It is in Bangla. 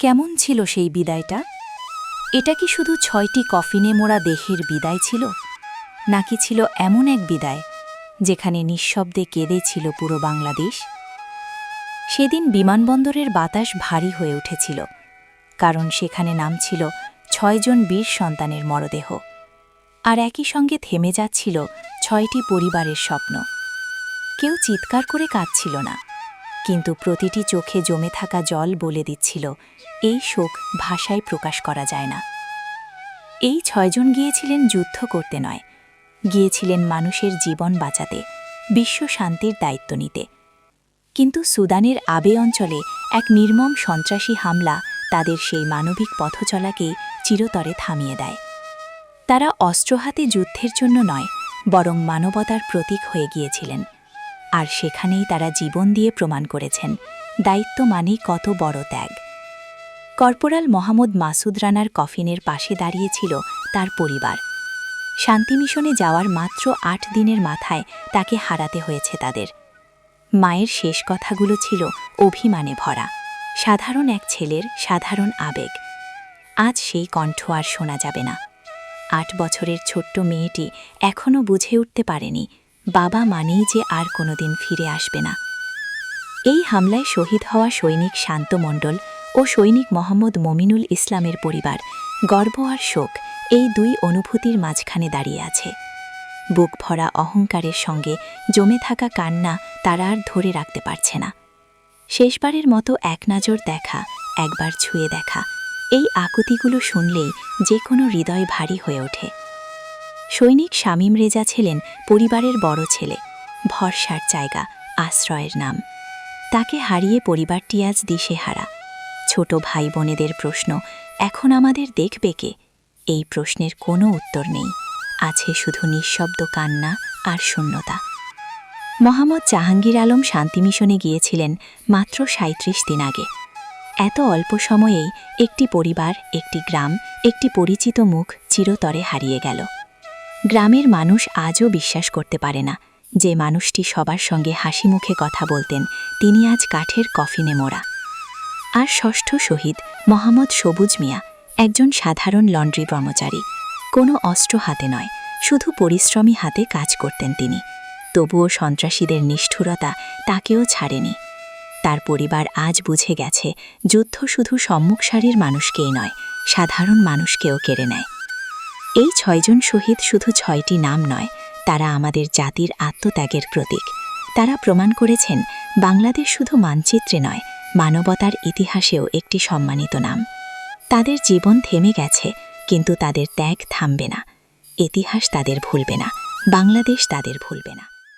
কেমন ছিল সেই বিদায়টা? এটা কি শুধু ছয়টি কফিনে মোড়া দেহের বিদায় ছিল? নাকি ছিল এমন এক বিদায়, যেখানে নিঃশব্দে কেঁদেছিল পুরো বাংলাদেশ? সেদিন বিমানবন্দরের বাতাস ভারী হয়ে উঠেছিল, কারণ সেখানে নামছিল ছয়জন বীর সন্তানের মরদেহ। আর একই সঙ্গে থেমে যাচ্ছিল ছয়টি পরিবারের স্বপ্ন। কেউ চিৎকার করে কাঁদছিল না। কিন্তু প্রতিটি চোখে জমে থাকা জল বলে দিচ্ছিল, এই শোক ভাষায় প্রকাশ করা যায় না। এই ছয়জন গিয়েছিলেন যুদ্ধ করতে নয়, গিয়েছিলেন মানুষের জীবন বাঁচাতে, বিশ্ব শান্তির দায়িত্ব নিতে। কিন্তু সুদানের আবে অঞ্চলে এক নির্মম সন্ত্রাসী হামলা তাদের সেই মানবিক পথচলাকেই চিরতরে থামিয়ে দেয়। তারা অস্ত্র হাতে যুদ্ধের জন্য নয়, বরং মানবতার প্রতীক হয়ে গিয়েছিলেন। আর সেখানেই তারা জীবন দিয়ে প্রমাণ করেছেন। দায়িত্ব মানে কত বড় ত্যাগ। কর্পোরাল মোহাম্মদ মাসুদ রানার কফিনের পাশে দাঁড়িয়েছিল তার পরিবার। শান্তি মিশনে যাওয়ার মাত্র আট দিনের মাথায় তাকে হারাতে হয়েছে তাদের। মায়ের শেষ কথাগুলো ছিল অভিমানে ভরা। সাধারণ এক ছেলের সাধারণ আবেগ। আজ সেই কণ্ঠ আর শোনা যাবে না। আট বছরের ছোট্ট মেয়েটি এখনও বুঝে উঠতে পারেনি বাবা মানেই যে আর কোনোদিন ফিরে আসবে না। এই হামলায় শহীদ হওয়া সৈনিক শান্ত মণ্ডল ও সৈনিক মোহাম্মদ মমিনুল ইসলামের পরিবার গর্ব আর শোক এই দুই অনুভূতির মাঝখানে দাঁড়িয়ে আছে। বুক ভরা অহংকারের সঙ্গে জমে থাকা কান্না তারা আর ধরে রাখতে পারছে না। শেষবারের মতো এক নজর দেখা, একবার ছুঁয়ে দেখা, এই আকুতিগুলো শুনলেই যে কোনো হৃদয় ভারী হয়ে ওঠে। সৈনিক শামীম রেজা ছিলেন পরিবারের বড় ছেলে। ভরসার জায়গা, আশ্রয়ের নাম। তাকে হারিয়ে পরিবারটি আজ দিশেহারা। ছোট ভাই বোনেদের প্রশ্ন, এখন আমাদের দেখবে কে? এই প্রশ্নের কোনো উত্তর নেই। আছে শুধু নিঃশব্দ কান্না আর শূন্যতা। মোহাম্মদ জাহাঙ্গীর আলম শান্তি মিশনে গিয়েছিলেন মাত্র সাঁত্রিশ দিন আগে। এত অল্প সময়েই একটি পরিবার, একটি গ্রাম, একটি পরিচিত মুখ চিরতরে হারিয়ে গেল। গ্রামের মানুষ আজও বিশ্বাস করতে পারে না। যে মানুষটি সবার সঙ্গে হাসি মুখে কথা বলতেন, তিনি আজ কাঠের কফিনে মোড়া। আর ষষ্ঠ শহীদ মোহাম্মদ সবুজ মিয়া, একজন সাধারণ লন্ড্রি কর্মচারী। কোনো অস্ত্র হাতে নয়, শুধু পরিশ্রমী হাতে কাজ করতেন তিনি। তবুও সন্ত্রাসীদের নিষ্ঠুরতা তাকেও ছাড়েনি। তার পরিবার আজ বুঝে গেছে, যুদ্ধ শুধু সম্মুখ সারির মানুষকেই নয়, সাধারণ মানুষকেও কেড়ে নেয়। এই ছয়জন শহীদ শুধু ছয়টি নাম নয়, তারা আমাদের জাতির আত্মত্যাগের প্রতীক। তারা প্রমাণ করেছেন, বাংলাদেশ শুধু মানচিত্রে নয়, মানবতার ইতিহাসেও একটি সম্মানিত নাম। তাদের জীবন থেমে গেছে, কিন্তু তাদের ত্যাগ থামবে না। ইতিহাস তাদের ভুলবে না, বাংলাদেশ তাদের ভুলবে না।